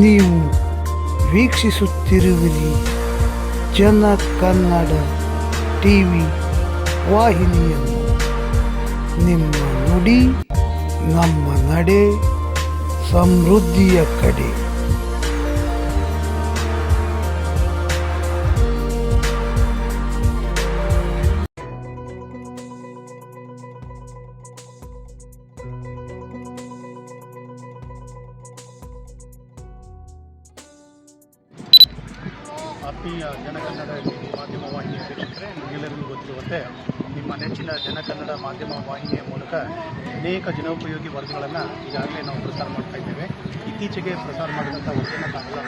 ನೀವು ವೀಕ್ಷಿಸುತ್ತಿರುವಿರಿ. ಜನ ಕನ್ನಡ ಟಿವಿ ವಾಹಿನಿಯನ್ನು ನಿಮ್ಮ ನುಡಿ ನಮ್ಮ ನಡೆ ಸಮೃದ್ಧಿಯ ಕಡೆ. ಆತ್ಮೀಯ ಜನಕನ್ನಡ ಮಾಧ್ಯಮ ವಾಹಿನಿಯ ವೀಕ್ಷಕರೇ, ನಿಮಗೆಲ್ಲರಿಗೂ ಗೊತ್ತಿರುವಂತೆ ನಿಮ್ಮ ನೆಚ್ಚಿನ ಜನಕನ್ನಡ ಮಾಧ್ಯಮ ವಾಹಿನಿಯ ಮೂಲಕ ಅನೇಕ ಜನೋಪಯೋಗಿ ವರದಿಗಳನ್ನು ಈಗಾಗಲೇ ನಾವು ಪ್ರಸಾರ ಮಾಡ್ತಾ ಇದ್ದೇವೆ. ಇತ್ತೀಚೆಗೆ ಪ್ರಸಾರ ಮಾಡಿದಂಥ ವಚನ ತಾವೆಲ್ಲ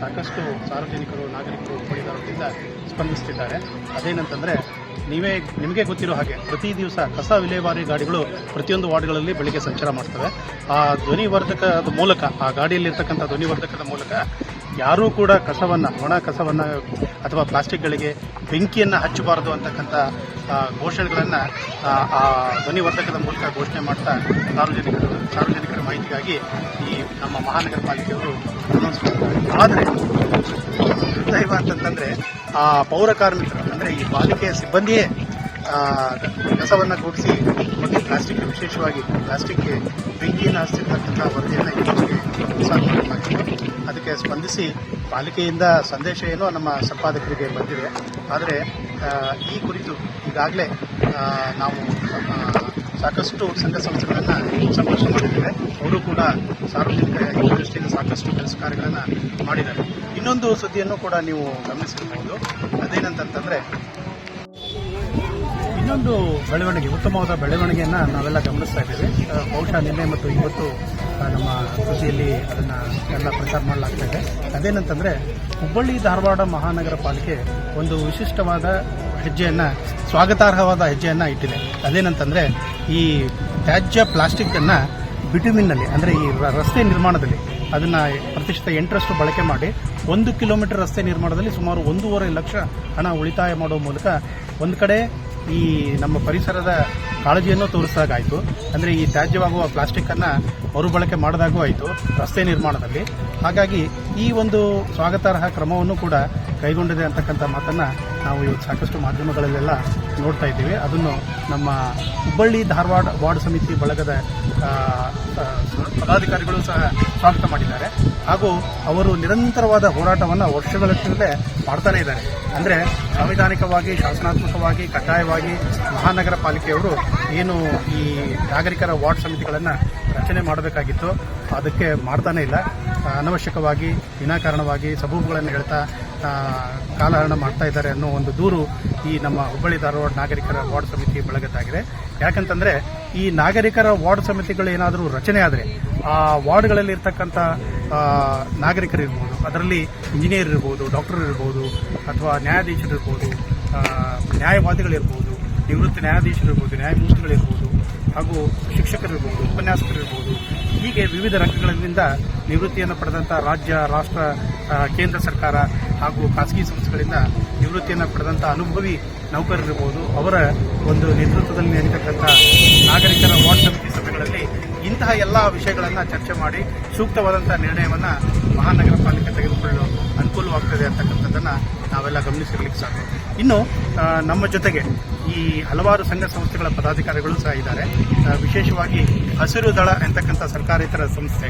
ಸಾಕಷ್ಟು ಸಾರ್ವಜನಿಕರು, ನಾಗರಿಕರು ಹುಬ್ಬಳ್ಳಿದಾರರಿಂದ ಸ್ಪಂದಿಸ್ತಿದ್ದಾರೆ. ಅದೇನಂತಂದರೆ ನೀವೇ, ನಿಮಗೆ ಗೊತ್ತಿರೋ ಹಾಗೆ ಪ್ರತಿ ದಿವಸ ಕಸ ವಿಲೇವಾರಿ ಗಾಡಿಗಳು ಪ್ರತಿಯೊಂದು ವಾರ್ಡ್ಗಳಲ್ಲಿ ಬೆಳಿಗ್ಗೆ ಸಂಚಾರ ಮಾಡ್ತವೆ. ಆ ಧ್ವನಿವರ್ಧಕದ ಮೂಲಕ, ಆ ಗಾಡಿಯಲ್ಲಿರ್ತಕ್ಕಂಥ ಧ್ವನಿವರ್ಧಕದ ಮೂಲಕ ಯಾರೂ ಕೂಡ ಕಸವನ್ನು ಒಣ ಕಸವನ್ನು ಅಥವಾ ಪ್ಲಾಸ್ಟಿಕ್ಗಳಿಗೆ ಬೆಂಕಿಯನ್ನು ಹಚ್ಚಬಾರದು ಅಂತಕ್ಕಂಥ ಘೋಷಣೆಗಳನ್ನು ಆ, ಧ್ವನಿವರ್ಧಕದ ಮೂಲಕ ಘೋಷಣೆ ಮಾಡ್ತಾ ಸಾರ್ವಜನಿಕರು ಸಾರ್ವಜನಿಕರ ಮಾಹಿತಿಗಾಗಿ ಈ ನಮ್ಮ ಮಹಾನಗರ ಪಾಲಿಕೆಯವರು ಆದರೆ ದುರ್ದೈವ ಅಂತಂತಂದರೆ ಆ ಪೌರ ಕಾರ್ಮಿಕರು ಅಂದರೆ ಈ ಪಾಲಿಕೆಯ ಸಿಬ್ಬಂದಿಯೇ ಕಸವನ್ನು ಕೂಡಿಸಿ ಮತ್ತು ಪ್ಲಾಸ್ಟಿಕ್ ವಿಶೇಷವಾಗಿ ಪ್ಲಾಸ್ಟಿಕ್ಗೆ ಬೆಂಕಿಯನ್ನು ಹಚ್ಚಿರ್ತಕ್ಕಂಥ ವರದಿಯನ್ನು ಇತ್ತೀಚೆಗೆ ಸಾಧ್ಯ ಅದಕ್ಕೆ ಸ್ಪಂದಿಸಿ ಪಾಲಿಕೆಯಿಂದ ಸಂದೇಶ ಏನೋ ನಮ್ಮ ಸಂಪಾದಕರಿಗೆ ಬಂದಿದೆ. ಆದರೆ ಈ ಕುರಿತು ಈಗಾಗಲೇ ನಾವು ಸಾಕಷ್ಟು ಸಂಘ ಸಂಸ್ಥೆಗಳನ್ನು ಸಂಪರ್ಕ ಮಾಡಿದ್ದೇವೆ. ಅವರು ಕೂಡ ಸಾರ್ವಜನಿಕ ಹಿತದೃಷ್ಟಿಯಿಂದ ಸಾಕಷ್ಟು ಕೆಲಸ ಕಾರ್ಯಗಳನ್ನು ಮಾಡಿದ್ದಾರೆ. ಇನ್ನೊಂದು ಸುದ್ದಿಯನ್ನು ಕೂಡ ನೀವು ಗಮನಿಸಿರಬಹುದು ಅದೇನಂತಂತಂದರೆ, ಇನ್ನೊಂದು ಬೆಳವಣಿಗೆ, ಉತ್ತಮವಾದ ಬೆಳವಣಿಗೆಯನ್ನು ನಾವೆಲ್ಲ ಗಮನಿಸ್ತಾ ಇದ್ದೇವೆ. ಬಹುಶಃ ನಿನ್ನೆ ಮತ್ತು ಇವತ್ತು ನಮ್ಮ ಕೃತಿಯಲ್ಲಿ ಅದನ್ನು ಎಲ್ಲ ಪ್ರಚಾರ ಮಾಡಲಾಗ್ತಾ ಇದೆ. ಅದೇನಂತಂದರೆ, ಹುಬ್ಬಳ್ಳಿ ಧಾರವಾಡ ಮಹಾನಗರ ಪಾಲಿಕೆ ಒಂದು ವಿಶಿಷ್ಟವಾದ ಹೆಜ್ಜೆಯನ್ನು, ಸ್ವಾಗತಾರ್ಹವಾದ ಹೆಜ್ಜೆಯನ್ನು ಇಟ್ಟಿದೆ. ಅದೇನಂತಂದರೆ, ಈ ತ್ಯಾಜ್ಯ ಪ್ಲಾಸ್ಟಿಕ್ಕನ್ನು ಬಿಟುಮಿನ್ನಲ್ಲಿ ಅಂದರೆ ಈ ರಸ್ತೆ ನಿರ್ಮಾಣದಲ್ಲಿ ಅದನ್ನು ಪ್ರತಿಷ್ಠಿತ ಎಂಟರಷ್ಟು ಬಳಕೆ ಮಾಡಿ, ಒಂದು ಕಿಲೋಮೀಟರ್ ರಸ್ತೆ ನಿರ್ಮಾಣದಲ್ಲಿ ಸುಮಾರು ಒಂದೂವರೆ ಲಕ್ಷ ಹಣ ಉಳಿತಾಯ ಮಾಡುವ ಮೂಲಕ ಒಂದು ಕಡೆ ಈ ನಮ್ಮ ಪರಿಸರದ ಕಾಳಜಿಯನ್ನು ತೋರಿಸಿದಾಗಾಯಿತು ಅಂದರೆ ಈ ತ್ಯಾಜ್ಯವಾಗುವ ಪ್ಲಾಸ್ಟಿಕ್ಕನ್ನು ಮರುಬಳಕೆ ಮಾಡಿದಾಗೂ ಆಯಿತು ರಸ್ತೆ ನಿರ್ಮಾಣದಲ್ಲಿ. ಹಾಗಾಗಿ ಈ ಒಂದು ಸ್ವಾಗತಾರ್ಹ ಕ್ರಮವನ್ನು ಕೂಡ ಕೈಗೊಂಡಿದೆ ಅಂತಕ್ಕಂಥ ಮಾತನ್ನು ನಾವು ಇವತ್ತು ಸಾಕಷ್ಟು ಮಾಧ್ಯಮಗಳಲ್ಲೆಲ್ಲ ನೋಡ್ತಾ ಇದ್ದೀವಿ. ಅದನ್ನು ನಮ್ಮ ಹುಬ್ಬಳ್ಳಿ ಧಾರವಾಡ ವಾರ್ಡ್ ಸಮಿತಿ ಬಳಗದ ಪದಾಧಿಕಾರಿಗಳು ಸಹ ಸ್ವಾಗತ ಮಾಡಿದ್ದಾರೆ. ಹಾಗೂ ಅವರು ನಿರಂತರವಾದ ಹೋರಾಟವನ್ನು ವರ್ಷಗಳಷ್ಟೇ ಮಾಡ್ತಾನೆ ಇದ್ದಾರೆ. ಅಂದರೆ ಸಾಂವಿಧಾನಿಕವಾಗಿ ಶಾಸನಾತ್ಮಕವಾಗಿ ಕಡ್ಡಾಯವಾಗಿ ಮಹಾನಗರ ಪಾಲಿಕೆಯವರು ಏನು ಈ ನಾಗರಿಕರ ವಾರ್ಡ್ ಸಮಿತಿಗಳನ್ನು ರಚನೆ ಮಾಡಬೇಕಾಗಿತ್ತು. ಅದಕ್ಕೆ ಮಾಡ್ತಾನೆ ಇಲ್ಲ. ಅನವಶ್ಯಕವಾಗಿ ವಿನಾಕಾರಣವಾಗಿ ಸಬೂಬುಗಳನ್ನು ಹೇಳ್ತಾ ಕಾಲಹರಣ ಮಾಡ್ತಾ ಇದ್ದಾರೆ ಅನ್ನೋ ಒಂದು ದೂರು ಈ ನಮ್ಮ ಹುಬ್ಬಳ್ಳಿ ಧಾರವಾಡ ನಾಗರಿಕರ ವಾರ್ಡ್ ಸಮಿತಿ ಬಳಗದ್ದಾಗಿದೆ ಯಾಕಂತಂದ್ರೆ ಈ ನಾಗರಿಕರ ವಾರ್ಡ್ ಸಮಿತಿಗಳು ಏನಾದರೂ ರಚನೆ ಆದರೆ ಆ ವಾರ್ಡ್ಗಳಲ್ಲಿ ಇರ್ತಕ್ಕಂಥ ಆ, ನಾಗರಿಕರಿರ್ಬೋದು ಅದರಲ್ಲಿ ಇಂಜಿನಿಯರ್ ಇರ್ಬೋದು ಡಾಕ್ಟರ್ ಇರ್ಬೋದು ಅಥವಾ ನ್ಯಾಯಾಧೀಶರಿರ್ಬೋದು ಆ, ನ್ಯಾಯವಾದಿಗಳಿರ್ಬೋದು ನಿವೃತ್ತ ನ್ಯಾಯಾಧೀಶರಿರ್ಬೋದು ನ್ಯಾಯಮೂರ್ತಿಗಳಿರ್ಬೋದು ಹಾಗೂ ಶಿಕ್ಷಕರಿರ್ಬೋದು ಉಪನ್ಯಾಸಕರಿರ್ಬೋದು ಹೀಗೆ ವಿವಿಧ ರಂಗಗಳಿಂದ ನಿವೃತ್ತಿಯನ್ನು ಪಡೆದಂಥ ರಾಜ್ಯ ರಾಷ್ಟ್ರ ಕೇಂದ್ರ ಸರ್ಕಾರ ಹಾಗೂ ಖಾಸಗಿ ಸಂಸ್ಥೆಗಳಿಂದ ನಿವೃತ್ತಿಯನ್ನು ಪಡೆದಂಥ ಅನುಭವಿ ನೌಕರರಿರ್ಬೋದು. ಅವರ ಒಂದು ನೇತೃತ್ವದಲ್ಲಿ ನಡೀತಕ್ಕಂಥ ನಾಗರಿಕರ ವಾರ್ಡ್ ಸಮಿತಿ ಸಭೆಗಳಲ್ಲಿ ಇಂತಹ ಎಲ್ಲ ವಿಷಯಗಳನ್ನು ಚರ್ಚೆ ಮಾಡಿ ಸೂಕ್ತವಾದಂಥ ನಿರ್ಣಯವನ್ನು ಮಹಾನಗರ ಪಾಲಿಕೆ ತೆಗೆದುಕೊಳ್ಳಲು ಅನುಕೂಲವಾಗ್ತದೆ ಅಂತಕ್ಕಂಥದ್ದನ್ನು ನಾವೆಲ್ಲ ಗಮನಿಸಿರ್ಲಿಕ್ಕೆ ಸಾಕು ಇನ್ನು ನಮ್ಮ ಜೊತೆಗೆ ಈ ಹಲವಾರು ಸಂಘ ಸಂಸ್ಥೆಗಳ ಪದಾಧಿಕಾರಿಗಳು ಸಹ ಇದ್ದಾರೆ. ವಿಶೇಷವಾಗಿ ಹಸಿರು ದಳ ಅಂತಕ್ಕಂಥ ಸರ್ಕಾರೇತರ ಸಂಸ್ಥೆ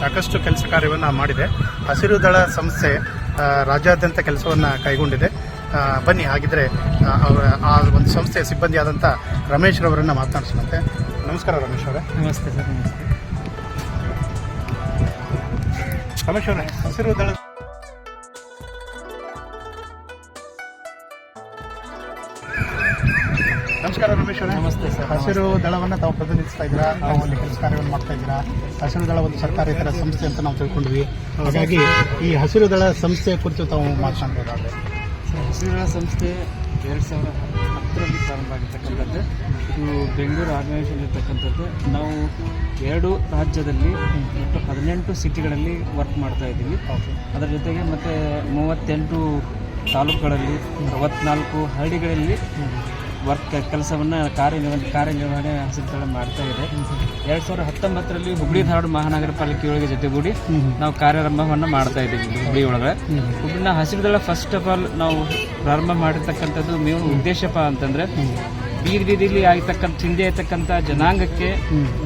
ಸಾಕಷ್ಟು ಕೆಲಸ ಕಾರ್ಯವನ್ನು ಮಾಡಿದೆ. ಹಸಿರು ದಳ ಸಂಸ್ಥೆ ರಾಜ್ಯಾದ್ಯಂತ ಕೆಲಸವನ್ನು ಕೈಗೊಂಡಿದೆ. ಬನ್ನಿ ಹಾಗಿದ್ರೆ ಆ, ಅವರ ಆ ಒಂದು ಸಂಸ್ಥೆಯ ಸಿಬ್ಬಂದಿಯಾದಂಥ ರಮೇಶ್ ರವರನ್ನ ಮಾತನಾಡಿಸುವಂತೆ. ನಮಸ್ಕಾರ ರಮೇಶ್ ಅವರೇ. ನಮಸ್ತೆ ಸರ್ ನಮಸ್ತೆ. ರಮೇಶ್ ಅವರೇ ಹಸಿರು ದಳ ನಮಸ್ಕಾರ ರಮೇಶ್ ಅವರೇ. ನಮಸ್ತೆ ಸರ್ ಹಸಿರು ದಳವನ್ನು ತಾವು ಪ್ರತಿನಿಧಿಸ್ತಾ ಇದ್ದೀರಾ? ತಾವು ಅಲ್ಲಿ ಕೆಲಸ ಕಾರ್ಯವನ್ನು ಮಾಡ್ತಾ ಇದ್ದೀರಾ? ಹಸಿರು ದಳ ಒಂದು ಸರ್ಕಾರೇತರ ಸಂಸ್ಥೆ ಅಂತ ನಾವು ತಿಳ್ಕೊಂಡ್ವಿ ಹಾಗಾಗಿ ಈ ಹಸಿರು ದಳ ಸಂಸ್ಥೆಯ ಕುರಿತು ತಾವು ಮಾತನಾಡಬಹುದಾದ್ರೆ ಸರ್ ಸಂಸ್ಥೆ ಎರಡು ಸಾವಿರ ಹತ್ತರಲ್ಲಿ ಪ್ರಾರಂಭ ಆಗಿರ್ತಕ್ಕಂಥದ್ದು. ಇದು ಬೆಂಗಳೂರು ಆರ್ಗನೈಸೇಷನ್ ಇರ್ತಕ್ಕಂಥದ್ದು. ನಾವು ಎರಡು ರಾಜ್ಯದಲ್ಲಿ ಒಟ್ಟು ಹದಿನೆಂಟು ಸಿಟಿಗಳಲ್ಲಿ ವರ್ಕ್ ಮಾಡ್ತಾ ಇದ್ದೀವಿ. ಅದರ ಜೊತೆಗೆ ಮತ್ತು ಮೂವತ್ತೆಂಟು ತಾಲೂಕುಗಳಲ್ಲಿ, ಅರವತ್ನಾಲ್ಕು ಹಳ್ಳಿಗಳಲ್ಲಿ ವರ್ಕ್ ಕೆಲಸವನ್ನು ಕಾರ್ಯನಿರ್ವಹಣೆ ಕಾರ್ಯನಿರ್ವಹಣೆ ಹಸಿರು ಮಾಡ್ತಾ ಇದೆ. ಎರಡು ಸಾವಿರದ ಹತ್ತೊಂಬತ್ತರಲ್ಲಿ ಹುಬ್ಳಿ ಧಾರವಾಡ ಮಹಾನಗರ ಪಾಲಿಕೆಯೊಳಗೆ ಜೊತೆಗೂಡಿ ನಾವು ಕಾರ್ಯಾರಂಭವನ್ನು ಮಾಡ್ತಾ ಇದ್ದೀವಿ ಹುಬ್ಳಿ ಒಳಗೆ ಹುಬ್ಳಿನ ಫಸ್ಟ್ ಆಫ್ ಆಲ್ ನಾವು ಪ್ರಾರಂಭ ಮಾಡಿರ್ತಕ್ಕಂಥದ್ದು ಮೇವು ಉದ್ದೇಶಪ್ಪ ಅಂತಂದ್ರೆ ಬೀದಿಲಿ ಆಗಿರ್ತಕ್ಕಂಥ ಹಿಂದೆ ಇರ್ತಕ್ಕಂಥ ಜನಾಂಗಕ್ಕೆ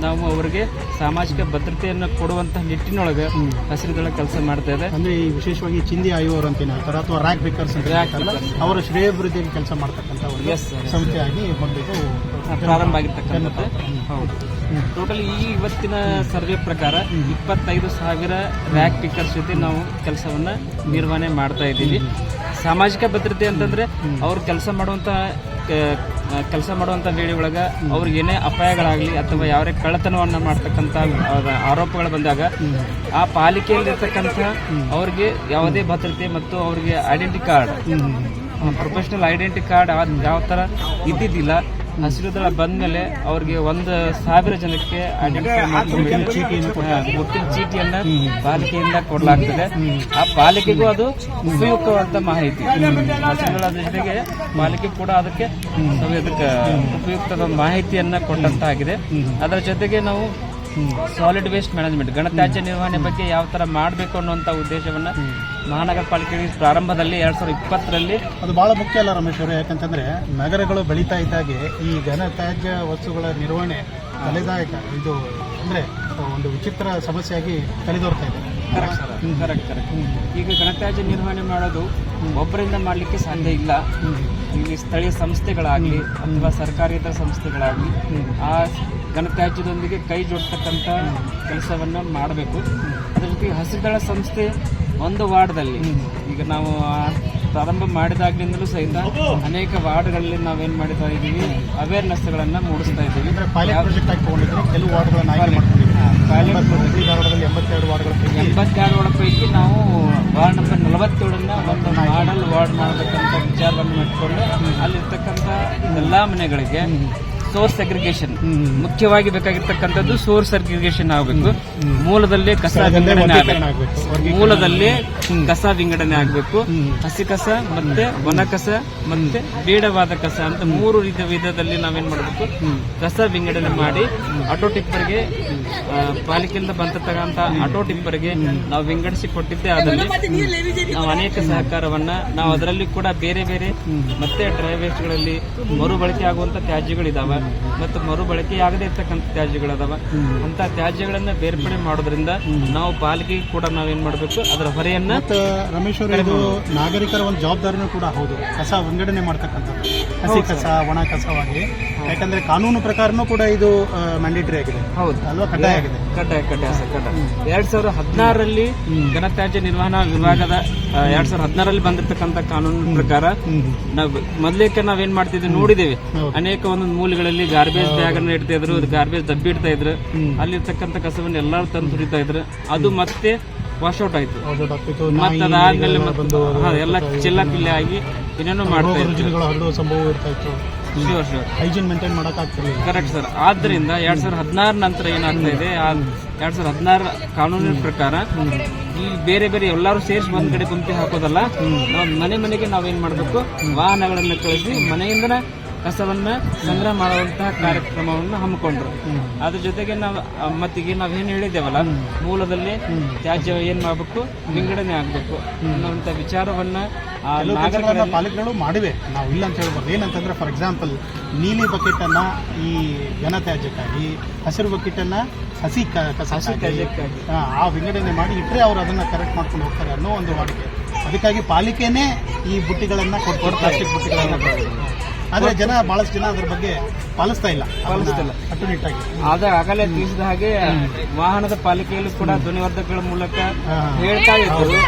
ನಾವು ಅವರಿಗೆ ಸಾಮಾಜಿಕ ಭದ್ರತೆಯನ್ನು ಕೊಡುವಂತಹ ನಿಟ್ಟಿನೊಳಗೆ ಹಸಿರುಗಳ ಕೆಲಸ ಮಾಡ್ತಾ ಇದೆ. ಅಂದ್ರೆ ಈ ವಿಶೇಷವಾಗಿ ಚಿಂದಿ ಆಯುವರು ಅಂತ ಹೇಳ್ತಾರೆ? ಅಥವಾ ರ್ಯಾಕ್ ಬೇಕರ್ಸ್ ಅಂತ ಅವರ ಶ್ರೇಯೋಭಿವೃದ್ಧಿಗೆ ಕೆಲಸ ಮಾಡ್ತಕ್ಕಂಥ ಸಂಸ್ಥೆಯಾಗಿ ಬಂದಿದ್ದು ಪ್ರಾರಂಭ ಆಗಿರ್ತಕ್ಕಂಥ ಹೌದು. ಟೋಟಲ್ ಈ ಇವತ್ತಿನ ಸರ್ವೆ ಪ್ರಕಾರ ಇಪ್ಪತ್ತೈದು ಸಾವಿರ ರ್ಯಾಕ್ ಪಿಕರ್ಸ್ ಜೊತೆ ನಾವು ಕೆಲಸವನ್ನ ನಿರ್ವಹಣೆ ಮಾಡ್ತಾ ಇದ್ದೀವಿ. ಸಾಮಾಜಿಕ ಭದ್ರತೆ ಅಂತಂದ್ರೆ ಅವ್ರು ಕೆಲಸ ಮಾಡುವಂತ ಕೆಲಸ ಮಾಡುವಂಥ ವೇಳೆ ಒಳಗೆ ಅವ್ರಿಗೆ ಏನೇ ಅಪಾಯಗಳಾಗಲಿ ಅಥವಾ ಯಾರೇ ಕಳ್ಳತನವನ್ನು ಮಾಡ್ತಕ್ಕಂಥ ಆರೋಪಗಳು ಬಂದಾಗ ಆ ಪಾಲಿಕೆಯಲ್ಲಿರ್ತಕ್ಕಂಥ ಅವ್ರಿಗೆ ಯಾವುದೇ ಭದ್ರತೆ ಮತ್ತು ಅವ್ರಿಗೆ identity card professional identity card ಯಾವ ಥರ ಇದ್ದಿದ್ದಿಲ್ಲ. ಹಸಿರು ದಳ ಬಂದ್ಮೇಲೆ ಅವ್ರಿಗೆ ಒಂದು ಸಾವಿರ ಜನಕ್ಕೆ ಗುರುತಿನ ಚೀಟಿಯನ್ನ ಪಾಲಿಕೆಯಿಂದ ಕೊಡಲಾಗ್ತದೆ. ಆ ಪಾಲಿಕೆಗೂ ಅದು ಉಪಯುಕ್ತವಾದ ಮಾಹಿತಿ. ಹಸಿರು ದಳದ ಜೊತೆಗೆ ಪಾಲಿಕೆ ಕೂಡ ಅದಕ್ಕೆ ಅದಕ್ಕೆ ಉಪಯುಕ್ತದ ಮಾಹಿತಿಯನ್ನ ಕೊಟ್ಟಂತಾಗಿದೆ. ಅದರ ಜೊತೆಗೆ ನಾವು ಸಾಲಿಡ್ ವೇಸ್ಟ್ ಮ್ಯಾನೇಜ್ಮೆಂಟ್ ಘನತ್ಯಾಜ್ಯ ನಿರ್ವಹಣೆ ಬಗ್ಗೆ ಯಾವ ತರ ಮಾಡಬೇಕು ಅನ್ನುವಂತ ಉದ್ದೇಶವನ್ನ ಮಹಾನಗರ ಪಾಲಿಕೆ ಪ್ರಾರಂಭದಲ್ಲಿ ಎರಡು ಸಾವಿರದ ಇಪ್ಪತ್ತರಲ್ಲಿ ಅದು ಬಹಳ ಮುಖ್ಯ ಅಲ್ಲ ರಮೇಶ್ ಅವರು ಯಾಕಂತಂದ್ರೆ ನಗರಗಳು ಬೆಳೀತಾ ಇದ್ದಾಗೆ ಈ ಘನ ತ್ಯಾಜ್ಯ ವಸ್ತುಗಳ ನಿರ್ವಹಣೆ ತಲೆದಾಯಕ ಇದು ಅಂದ್ರೆ ಒಂದು ವಿಚಿತ್ರ ಸಮಸ್ಯೆಯಾಗಿ ತಲೆದೋರ್ತಾ ಇದೆ. ಕರೆಕ್ಟ್ ಕರೆಕ್ಟ್ ಈಗ ಗಣತ್ಯಾಜ್ಯ ನಿರ್ವಹಣೆ ಮಾಡೋದು ಒಬ್ಬರಿಂದ ಮಾಡಲಿಕ್ಕೆ ಸಾಧ್ಯ ಇಲ್ಲ. ಇಲ್ಲಿ ಸ್ಥಳೀಯ ಸಂಸ್ಥೆಗಳಾಗಲಿ ಅಥವಾ ಸರ್ಕಾರೇತರ ಸಂಸ್ಥೆಗಳಾಗಲಿ ಆ ಘನತ್ಯಾಜ್ಯದೊಂದಿಗೆ ಕೈ ಜೋಡ್ತಕ್ಕಂಥ ಕೆಲಸವನ್ನು ಮಾಡಬೇಕು. ಅದ್ರ ಜೊತೆಗೆ ಹಸಿದಳ ಸಂಸ್ಥೆ ಒಂದು ವಾರ್ಡ್ದಲ್ಲಿ. ಈಗ ನಾವು ಪ್ರಾರಂಭ ಮಾಡಿದಾಗ್ಲಿಂದಲೂ ಸಹಿತ ಅನೇಕ ವಾರ್ಡ್ಗಳಲ್ಲಿ ನಾವೇನು ಮಾಡ್ತಾ ಇದ್ದೀವಿ ಅವೇರ್ನೆಸ್ಗಳನ್ನು ಮೂಡಿಸ್ತಾ ಇದ್ದೀವಿ ಅಂದ್ರೆ ಪೈಲಟ್ ಪ್ರಾಜೆಕ್ಟ್ ಆಗಿ ತಗೊಂಡಿದ್ರೆ ಕೆಲವು ವಾರ್ಡ್ಗಳನ್ನ ಧಾರವಾಡದಲ್ಲಿ ಎಂಬತ್ತೆರಡು ವಾರ್ಡ್ಗಳ ಪೈಕಿ ಎಂಬತ್ತೆರಡು ವಾರ್ಡ್ ಪೈಕಿ ನಾವು ವಾರ್ಡ್ ನಂಬರ್ ನಲವತ್ತೇಳನ್ನ ಒಂದು ವಾರ್ಡಲ್ಲಿ ವಾರ್ಡ್ ಮಾಡಬೇಕಂತ ವಿಚಾರವನ್ನು ಇಟ್ಕೊಂಡು ಅಲ್ಲಿರ್ತಕ್ಕಂಥ ಎಲ್ಲ ಮನೆಗಳಿಗೆ ಸೋರ್ಸ್ ಅಗ್ರಿಗೇಷನ್ ಮುಖ್ಯವಾಗಿ ಬೇಕಾಗಿರ್ತಕ್ಕಂಥದ್ದು ಸೋರ್ಸ್ ಅಗ್ರಿಗೇಷನ್ ಆಗಬೇಕು. ಮೂಲದಲ್ಲೇ ಕಸ ವಿಂಗಡಣೆ ಆಗಬೇಕು. ಮೂಲದಲ್ಲೇ ಕಸ ವಿಂಗಡಣೆ ಆಗಬೇಕು. ಹಸಿ ಕಸ ಮತ್ತೆ ಒಣ ಕಸ ಮತ್ತೆ ಬೇಡವಾದ ಕಸ ಅಂತ ಮೂರು ರೀತಿಯ ವಿಧದಲ್ಲಿ ನಾವೇನ್ ಮಾಡಬೇಕು? ಕಸ ವಿಂಗಡಣೆ ಮಾಡಿ ಆಟೋ ಟಿಪ್ಪರ್ಗೆ ಪಾಲಿಕೆಯಿಂದ ಬಂದಿರ್ತಕ್ಕಂಥ ಆಟೋ ಟಿಪ್ಪರ್ಗೆ ನಾವು ವಿಂಗಡಿಸಿ ಕೊಟ್ಟಿದ್ದೆ. ಆದಲ್ಲಿ ನಾವು ಅನೇಕ ಸಹಕಾರವನ್ನ ನಾವು ಅದರಲ್ಲಿ ಕೂಡ ಬೇರೆ ಬೇರೆ ಮತ್ತೆ ಡ್ರೈವೇಸ್ಗಳಲ್ಲಿ ಮರುಬಳಕೆ ಆಗುವಂತ ತ್ಯಾಜ್ಯಗಳಿದಾವ. ಮತ್ತು ಮರುಬಳಕೆ ಆಗದೇ ಇರ್ತಕ್ಕಂಥ ತ್ಯಾಜ್ಯಗಳದಾವ. ಅಂತ ತ್ಯಾಜ್ಯಗಳನ್ನ ಬೇರ್ಪಡೆ ಮಾಡೋದ್ರಿಂದ ನಾವು ಪಾಲಿಕೆಗೆ ಕೂಡ ನಾವೇನ್ ಮಾಡಬೇಕು? ಅದರ ಹೊರೆಯನ್ನ ರಮೇಶ್ ಇದು ನಾಗರಿಕರ ಒಂದು ಜವಾಬ್ದಾರಿನೂ ಕೂಡ ಹೌದು. ಕಸ ವಿಂಗಡಣೆ ಮಾಡ್ತಕ್ಕಂಥದ್ದು. ಹಸಿ ಕಸ ಒಣ ಕಸವಾಗಿ ಯಾಕಂದ್ರೆ ಕಾನೂನು ಪ್ರಕಾರನೂ ಕೂಡ ಇದು ಮ್ಯಾಂಡೇಟರಿ ಆಗಿದೆ. ಹೌದು. ಅಲ್ವಾ? ಕಡ್ಡಾಯ ಆಗಿದೆ. ಕಡ್ಡಾಯ ಕಡ್ಡಾಯ ಸರ್ ಕಡ್ಡಾಯ. ಎರಡ್ ಸಾವಿರದ ಹದಿನಾರರಲ್ಲಿ ಘನತ್ಯಾಜ್ಯ ನಿರ್ವಹಣಾ ವಿಭಾಗದ ಎರಡ್ ಸಾವಿರದ ಹದಿನಾರಲ್ಲಿ ಬಂದಿರತಕ್ಕಂತ ಕಾನೂನಿನ ಪ್ರಕಾರ ನಾವು ಮೊದ್ಲೇಕ ನಾವೇನ್ ಮಾಡ್ತಿದ್ವಿ ನೋಡಿದೇವೆ. ಅನೇಕ ಒಂದೊಂದು ಮೂಲೆಗಳಲ್ಲಿ ಗಾರ್ಬೇಜ್ ಬ್ಯಾಗ್ ಅನ್ನ ಇಡ್ತಾ ಇದ್ರು ಗಾರ್ಬೇಜ್ ದಬ್ಬಿ ಇಡ್ತಾ ಇದ್ರು. ಅಲ್ಲಿರ್ತಕ್ಕಂಥ ಕಸವನ್ನು ಎಲ್ಲರೂ ತಂದು ಸುರಿತಾ ಇದ್ರು. ಅದು ಮತ್ತೆ ವಾಶ್ಔಟ್ ಆಯ್ತು. ಮತ್ತೆ ಅದಾದ್ಮೇಲೆ ಎಲ್ಲ ಚಿಲ್ಲ ಪಿಲ್ಲೆ ಆಗಿ ಏನೇನೋ ಮಾಡ್ತಾ ಇದ್ರು. ಸಂಭವ ಇರ್ತಾ ಇತ್ತು. ಶ್ಯೂರ್ ಶ್ಯೂರ್ ಹೈಜೀನ್ ಮೇಂಟೈನ್ ಮಾಡೋಕ್ಕಾಗ್ತಿರ್ಲಿಲ್ಲ ಕರೆಕ್ಟ್ ಸರ್ ಆದ್ರಿಂದ ಎರಡ್ ಸಾವಿರದ ಹದಿನಾರ ನಂತರ ಏನಾಗ್ತಾ ಇದೆ? ಎರಡ್ ಸಾವಿರದ ಹದಿನಾರ ಕಾನೂನಿನ ಪ್ರಕಾರ ಈ ಬೇರೆ ಬೇರೆ ಎಲ್ಲರೂ ಸೇರಿಸಿ ಒಂದ್ ಕಡೆ ಗುಂಪಿ ಹಾಕೋದಲ್ಲ ನಾವು ಮನೆ ಮನೆಗೆ ನಾವೇನ್ ಮಾಡ್ಬೇಕು? ವಾಹನಗಳನ್ನ ಕಳಿಸಿ ಮನೆಯಿಂದ ಕಸವನ್ನ ಸಂಗ್ರಹ ಮಾಡುವಂತಹ ಕಾರ್ಯಕ್ರಮವನ್ನು ಹಮ್ಮಿಕೊಂಡ್ರು ಅದ್ರ ಜೊತೆಗೆ ನಾವು ಮತ್ತೀಗ ನಾವೇನು ಹೇಳಿದ್ದೇವಲ್ಲ ಮೂಲದಲ್ಲಿ ತ್ಯಾಜ್ಯ ಏನ್ ಮಾಡಬೇಕು ವಿಂಗಡಣೆ ಆಗ್ಬೇಕು ಅನ್ನೋಂಥ ವಿಚಾರವನ್ನ ಪಾಲಿಕೆಗಳು ಮಾಡಿವೆ ನಾವು ಇಲ್ಲ ಅಂತ ಹೇಳ್ಬೋದು ಏನಂತಂದ್ರೆ ಫಾರ್ ಎಕ್ಸಾಂಪಲ್ ನೀಲಿ ಬಕೆಟ್ ಅನ್ನ ಈ ಘನ ತ್ಯಾಜ್ಯಕ್ಕಾಗಿ ಹಸಿರು ಬಕೆಟ್ ಅನ್ನ ಹಸಿ ಹಸಿ ತ್ಯಾಜ್ಯಕ್ಕಾಗಿ. ಆ, ಆ ವಿಂಗಡಣೆ ಮಾಡಿ ಇಟ್ಟರೆ ಅವ್ರು ಅದನ್ನ ಕರೆಕ್ಟ್ ಮಾಡ್ಕೊಂಡು ಹೋಗ್ತಾರೆ ಅನ್ನೋ ಒಂದು ವಾಡಿಕೆ ಅದಕ್ಕಾಗಿ ಪಾಲಿಕೆನೇ ಈ ಬುಟ್ಟಿಗಳನ್ನ ಕೊಟ್ಟು ಪ್ಲಾಸ್ಟಿಕ್ ಬುಟ್ಟಿಗಳನ್ನ ಕೊಡ್ತಾರೆ. ಆದ್ರೆ ಜನ ಬಹಳಷ್ಟು ಜನ ಅದ್ರ ಬಗ್ಗೆ ಪಾಲಿಸ್ತಾ ಇಲ್ಲ. ಕಟ್ಟುನಿಟ್ಟಾಗಿ ಆದ ಆಗಲೇ ತಿಳಿಸಿದ ಹಾಗೆ ವಾಹನದ ಪಾಲಿಕೆಯಲ್ಲೂ ಕೂಡ ಧ್ವನಿವರ್ಧಕಗಳ ಮೂಲಕ ಹೇಳ್ತಾ ಇದ್ರು.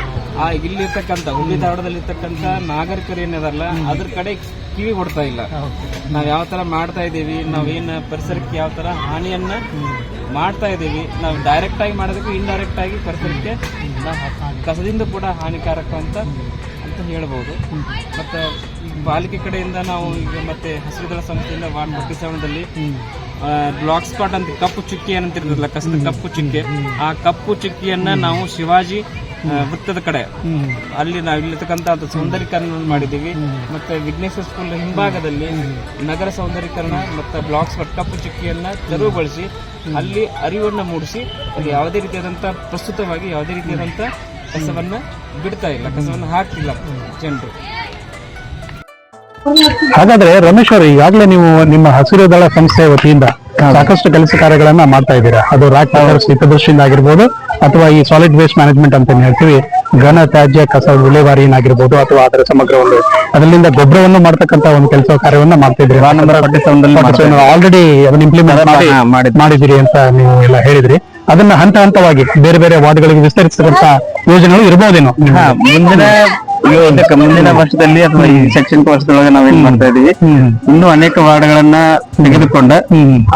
ಆ ಇಲ್ಲಿರ್ತಕ್ಕಂಥ ಹುಲ್ಲಿ ಧಾರವಾಡದಲ್ಲಿರ್ತಕ್ಕಂಥ ನಾಗರಿಕರು ಏನಿದಾರಲ್ಲ ಅದ್ರ ಕಡೆ ಕಿವಿ ಕೊಡ್ತಾ ಇಲ್ಲ. ನಾವ್ ಯಾವ ತರ ಮಾಡ್ತಾ ಇದೀವಿ ನಾವೇನ್ ಪರಿಸರಕ್ಕೆ ಯಾವ ತರ ಹಾನಿಯನ್ನ ಮಾಡ್ತಾ ಇದೀವಿ ನಾವು ಡೈರೆಕ್ಟ್ ಆಗಿ ಮಾಡೋದಕ್ಕೂ ಇಂಡೈರೆಕ್ಟ್ ಆಗಿ ಪರಿಸರಕ್ಕೆ ಕಸದಿಂದ ಕೂಡ ಹಾನಿಕಾರಕ ಅಂತ ಅಂತ ಹೇಳ್ಬೋದು. ಮತ್ತು ಪಾಲಿಕೆ ಕಡೆಯಿಂದ ನಾವು ಈಗ ಮತ್ತೆ ಹಸಿರುಗಳ ಸಂಸ್ಥೆಯಿಂದ ವಾರ್ಡ್ ಫೋರ್ಟಿ ಸೆವೆನ್ದಲ್ಲಿ ಬ್ಲಾಕ್ ಸ್ಪಾಟ್ ಅಂತ ಕಪ್ಪು ಚುಕ್ಕಿ ಏನಂತ ಇರ್ತದಲ್ಲ ಕಸದ ಕಪ್ಪು ಚುಕ್ಕಿ ಆ ಕಪ್ಪು ಚುಕ್ಕಿಯನ್ನ ನಾವು ಶಿವಾಜಿ ವೃತ್ತದ ಕಡೆ. ಅಲ್ಲಿ ನಾವು ಇಲ್ಲಿರ್ತಕ್ಕಂಥ ಸೌಂದರ್ಯೀಕರಣ ಮಾಡಿದ್ದೀವಿ. ಮತ್ತೆ ವಿಘ್ನೇಶ್ವರ ಸ್ಕೂಲ್ ಹಿಂಭಾಗದಲ್ಲಿ ನಗರ ಸೌಂದರ್ಯೀಕರಣ ಮತ್ತೆ ಸ್ಪಾಟ್ ಕಪ್ಪು ಚುಕ್ಕಿಯನ್ನ ತೆರವುಗೊಳಿಸಿ ಅಲ್ಲಿ ಅರಿವನ್ನು ಮೂಡಿಸಿ ಅದು ಯಾವುದೇ ರೀತಿಯಾದಂಥ ಪ್ರಸ್ತುತವಾಗಿ ಯಾವುದೇ ರೀತಿಯಾದಂಥ ಕಸವನ್ನ ಬಿಡ್ತಾ ಇಲ್ಲ ಕಸವನ್ನು ಹಾಕ್ತಿಲ್ಲ ಜನರು. ಹಾಗಾದ್ರೆ ರಮೇಶ್ ಅವರು ಈಗಾಗಲೇ ನೀವು ನಿಮ್ಮ ಹಸಿರು ದಳ ಸಂಸ್ಥೆ ವತಿಯಿಂದ ಸಾಕಷ್ಟು ಕೆಲಸ ಕಾರ್ಯಗಳನ್ನ ಮಾಡ್ತಾ ಇದ್ದೀರಾ? ಅದು ರಾಕ್ ಪವರ್ಸ್ ಹಿತದೃಷ್ಟಿಯಿಂದ ಆಗಿರ್ಬೋದು ಅಥವಾ ಈ ಸಾಲಿಡ್ ವೇಸ್ಟ್ ಮ್ಯಾನೇಜ್ಮೆಂಟ್ ಅಂತ ಏನ್ ಹೇಳ್ತೀವಿ ಘನ ತ್ಯಾಜ್ಯ ಕಸ ವಿಲೇವಾರಿ ಏನಾಗಿರ್ಬೋದು ಅಥವಾ ಅದರ ಸಮಗ್ರ ಒಂದು ಅದರಿಂದ ಗೊಬ್ಬರವನ್ನು ಮಾಡ್ತಕ್ಕಂತ ಒಂದು ಕೆಲಸ ಕಾರ್ಯವನ್ನ ಮಾಡ್ತಾ ಇದ್ರಿ ಆಲ್ರೆಡಿ ಅದನ್ನ ಇಂಪ್ಲಿಮೆಂಟ್ ಮಾಡಿದಿರಿ ಅಂತ ನೀವು ಎಲ್ಲ ಹೇಳಿದ್ರಿ. ಅದನ್ನ ಹಂತ ಹಂತವಾಗಿ ಬೇರೆ ಬೇರೆ ವಾರ್ಡ್ಗಳಿಗೆ ವಿಸ್ತರಿಸತಕ್ಕಂತ ಯೋಜನೆಗಳು ಇರಬಹುದೇನೋ ಮುಂದಿನ ಇದಕ್ಕೆ ಮುಂದಿನ ವರ್ಷದಲ್ಲಿ ಅಥವಾ ಈ ಶೈಕ್ಷಣಿಕ ವರ್ಷದೊಳಗೆ ಏನ್ ಮಾಡ್ತಾ ಇದೀವಿ? ಇನ್ನು ಅನೇಕ ವಾರ್ಡ್ಗಳನ್ನ ತೆಗೆದುಕೊಂಡ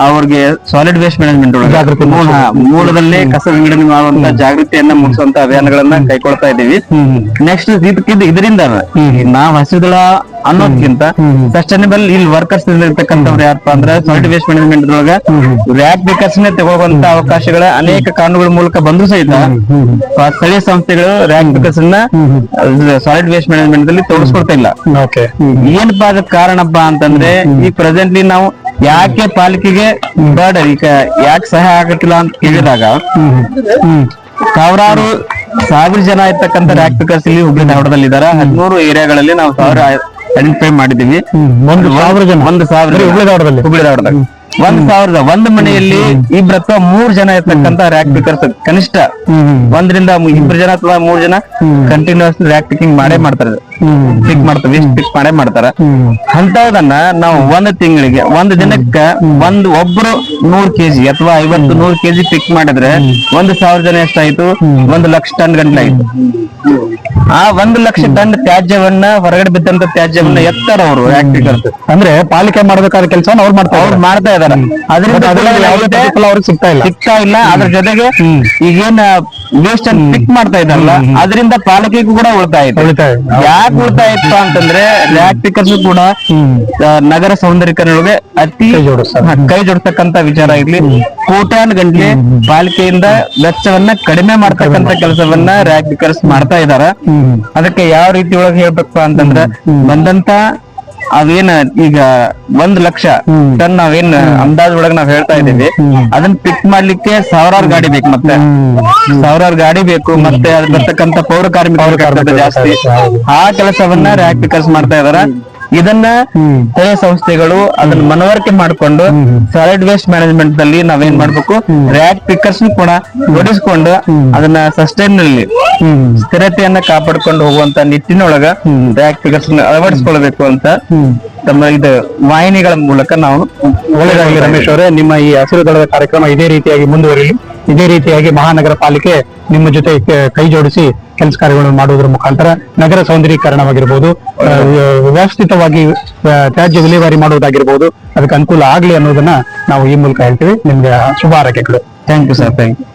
ಅವ್ರಿಗೆ ಸಾಲಿಡ್ ವೇಸ್ಟ್ ಮ್ಯಾನೇಜ್ಮೆಂಟ್ ಒಳಗೆ ಮೂಲದಲ್ಲೇ ಕಸ ವಿಂಗಡಣೆ ಮಾಡುವಂತ ಜಾಗೃತಿಯನ್ನ ಮೂಡಿಸುವಂತ ಅಭಿಯಾನಗಳನ್ನ ಕೈಕೊಳ್ತಾ ಇದೀವಿ. ನೆಕ್ಸ್ಟ್ ಇದರಿಂದ ನಾವ್ ಹಸಿದಳ ಅನ್ನೋದ್ಕಿಂತ ಸಸ್ಟೈನಬಲ್ ಇಲ್ಲಿ ವರ್ಕರ್ಸ್ ಇರ್ತಕ್ಕಂಥವ್ರು ಯಾರಪ್ಪ ಅಂದ್ರೆ ಸಾಲಿಡ್ ವೇಸ್ಟ್ ಮ್ಯಾನೇಜ್ಮೆಂಟ್ ಒಳಗ ರ್ಯಾಕ್ ಬೇಕರ್ಸ್ ತಗೊಳ್ಳುವಂತ ಅವಕಾಶಗಳ ಅನೇಕ ಕಾನೂನುಗಳ ಮೂಲಕ ಬಂದ್ರು ಸಹಿತ ಸ್ಥಳೀಯ ಸಂಸ್ಥೆಗಳು rag pickers solid waste management ಅಲ್ಲಿ ತೋರಿಸ್ಕೊಡ್ತಾ ಇಲ್ಲ. ಏನಪ್ಪಾ ಅದಕ್ಕೆ ಕಾರಣಪ್ಪ ಅಂತಂದ್ರೆ ಈ ಪ್ರೆಸೆಂಟ್ಲಿ ನಾವು ಯಾಕೆ ಪಾಲಿಕೆಗೆ ಬರ್ಡ್ ಈಗ ಯಾಕೆ ಸಹಾಯ ಆಗತ್ತಿಲ್ಲ ಅಂತ ಕೇಳಿದಾಗ ಸಾವಿರಾರು ಸಾವಿರ ಜನ ಇರ್ತಕ್ಕಂಥ ರ್ಯಾಕ್ ಪಿಕರ್ಸ್ ಇಲ್ಲಿ ಹುಬ್ಳಿ ಧಾರವಾಡದಲ್ಲಿ ಇದಾರೆ ಹದಿಮೂರು ಏರಿಯಾಗಳಲ್ಲಿ ನಾವು ಸಾವಿರ ಐಡೆಂಟಿಫೈ ಮಾಡಿದೀವಿ ಒಂದು ಸಾವಿರ ಜನ. ಒಂದು ಸಾವಿರ ಹುಬ್ಳಿ ಧಾರವಾಡದಲ್ಲಿ? ಹುಬ್ಳಿ ಧಾರವಾಡದಾಗ ಒಂದ್ ಸಾವಿರದ ಒಂದ್ ಮನೆಯಲ್ಲಿ ಇಬ್ರ ಅಥವಾ ಮೂರ್ ಜನ ಇರ್ತಕ್ಕಂತ ರ್ಯಾಕ್ ಪಿಕರ್ಸ್ ಕನಿಷ್ಠ. ಒಂದರಿಂದ ಇಬ್ರು ಜನ ಅಥವಾ ಮೂರ್ ಜನ ಕಂಟಿನ್ಯೂಸ್ ರ್ಯಾಕ್ ಪಿಕಿಂಗ್ ಮಾಡೇ ಮಾಡ್ತಾರೆ. ಪಿಕ್ ಮಾಡ್ತಾರೆ ಪಿಕ್ ಮಾಡೇ ಮಾಡ್ತಾರ. ಅಂತದನ್ನ ನಾವು ಒಂದ್ ತಿಂಗಳಿಗೆ ಒಂದ್ ದಿನಕ್ಕ ಒಂದ್ ಒಬ್ರು ನೂರ್ ಕೆಜಿ ಅಥವಾ ಐವತ್ತು ನೂರ್ ಕೆಜಿ ಪಿಕ್ ಮಾಡಿದ್ರೆ ಒಂದ್ ಸಾವಿರ ಜನ ಎಷ್ಟಾಯ್ತು? ಒಂದ್ ಲಕ್ಷ ಟನ್ ಗಂಟೆ ಆಯ್ತು. ಆ ಒಂದು ಲಕ್ಷ ಟನ್ ತ್ಯಾಜ್ಯವನ್ನ ಹೊರಗಡೆ ಬಿದ್ದಂತ ತ್ಯಾಜ್ಯವನ್ನ ಎತ್ತಾರ ಅವರು ಅಂದ್ರೆ ಪಾಲಿಕೆ ಮಾಡಬೇಕಾದ ಕೆಲಸ ಅವ್ರು ಮಾಡ್ತಾರೆ ಅವ್ರು ಮಾಡ್ತಾ ಇದಾರೆ ಅದರಿಂದ ಅವ್ರಿಗೆ ಸಿಗ್ತಾ ಇಲ್ಲ. ಸಿಗ್ತಾ ಇಲ್ಲ. ಅದ್ರ ಜೊತೆಗೆ ಈಗೇನ್ ವೇಸ್ಟ್ ಅನ್ನು ಪಿಕ್ ಮಾಡ್ತಾ ಇದ್ದಾರಲ್ಲ ಅದರಿಂದ ಪಾಲಕಿಗೂ ಕೂಡ ಉಳಿತಾಯ ಇದೆ. ಯಾಕೆ ಉಳಿತಾಯ ಇತ್ತು ಅಂತಂದ್ರೆ ರ್ಯಾಕ್ ಪಿಕರ್ಸ್ ಕೂಡ ನಗರ ಸೌಂದರ್ಯಕರಣಗೆ ಅತಿ ಕೈ ಜೋಡಿಸ್ತಕ್ಕಂತ ವಿಚಾರ ಇರ್ಲಿ. ಕೋಟ್ಯಾನ್ ಗಂಟ್ಲೆ ಪಾಲಿಕೆಯಿಂದ ವೆಚ್ಚವನ್ನ ಕಡಿಮೆ ಮಾಡ್ತಕ್ಕಂತ ಕೆಲಸವನ್ನ ರ್ಯಾಕ್ ಪಿಕರ್ಸ್ ಮಾಡ್ತಾ ಇದಾರ. ಅದಕ್ಕೆ ಯಾವ ರೀತಿ ಒಳಗೆ ಹೇಳ್ಬೇಕಪ್ಪ ಅಂತಂದ್ರ ಬಂದಂತ ಅವೇನ ಈಗ ಒಂದ್ ಲಕ್ಷ ಟನ್ ನಾವೇನ್ ಅಂದಾಜ್ ಒಳಗ ನಾವ್ ಹೇಳ್ತಾ ಇದೀವಿ ಅದನ್ನ ಪಿಕ್ ಮಾಡ್ಲಿಕ್ಕೆ ಸಾವಿರಾರು ಗಾಡಿ ಬೇಕು ಮತ್ತೆ. ಸಾವಿರಾರು ಗಾಡಿ ಬೇಕು, ಮತ್ತೆ ಅದ್ ಬರ್ತಕ್ಕಂತ ಪೌರ ಕಾರ್ಮಿಕ ಜಾಸ್ತಿ. ಆ ಕೆಲಸವನ್ನ ರ್ಯಾಕ್ ಪಿಕರ್ಸ್ ಮಾಡ್ತಾ ಇದಾರ. ಇದನ್ನ ಸ್ಥಳೀಯ ಸಂಸ್ಥೆಗಳು ಅದನ್ನ ಮನವರಿಕೆ ಮಾಡ್ಕೊಂಡು ಸಾಲಿಡ್ ವೇಸ್ಟ್ ಮ್ಯಾನೇಜ್ಮೆಂಟ್ನಲ್ಲಿ ನಾವೇನ್ ಮಾಡ್ಬೇಕು? ರ್ಯಾಕ್ ಪಿಕರ್ಸ್ ಕೂಡ ಜೋಡಿಸಿಕೊಂಡು ಅದನ್ನ ಸಸ್ಟೈನ್ನಲ್ಲಿ ಸ್ಥಿರತೆಯನ್ನ ಕಾಪಾಡ್ಕೊಂಡು ಹೋಗುವಂತ ನಿಟ್ಟಿನೊಳಗ ರ್ಯಾಕ್ ಪಿಕರ್ಸ್ ಅಳವಡಿಸಿಕೊಳ್ಬೇಕು ಅಂತ ತಮ್ಮ ಇದು ವಾಹಿನಿಗಳ ಮೂಲಕ ನಾವು ಒಳ್ಳೆಯದಾಗಲಿ ರಮೇಶ್ ಅವರೇ ನಿಮ್ಮ ಈ ಹಸಿರು ದಳದ ಕಾರ್ಯಕ್ರಮ ಇದೇ ರೀತಿಯಾಗಿ ಮುಂದುವರಿಲಿ. ಇದೇ ರೀತಿಯಾಗಿ ಮಹಾನಗರ ಪಾಲಿಕೆ ನಿಮ್ಮ ಜೊತೆ ಕ- ಜೋಡಿಸಿ ಕೆಲಸ ಕಾರ್ಯಗಳನ್ನು ಮಾಡುವುದರ ಮುಖಾಂತರ ನಗರ ಸೌಂದರ್ಯೀಕರಣವಾಗಿರ್ಬೋದು ವ್ಯವಸ್ಥಿತವಾಗಿ ತ್ಯಾಜ್ಯ ವಿಲೇವಾರಿ ಮಾಡುವುದಾಗಿರ್ಬೋದು, ಅದಕ್ಕೆ ಅನುಕೂಲ ಆಗ್ಲಿ ಅನ್ನೋದನ್ನ ನಾವು ಈ ಮೂಲಕ ಹೇಳ್ತೀವಿ. ನಿಮ್ಗೆ ಶುಭ ಹಾರೈಕೆಗಳು. Thank you sir thank you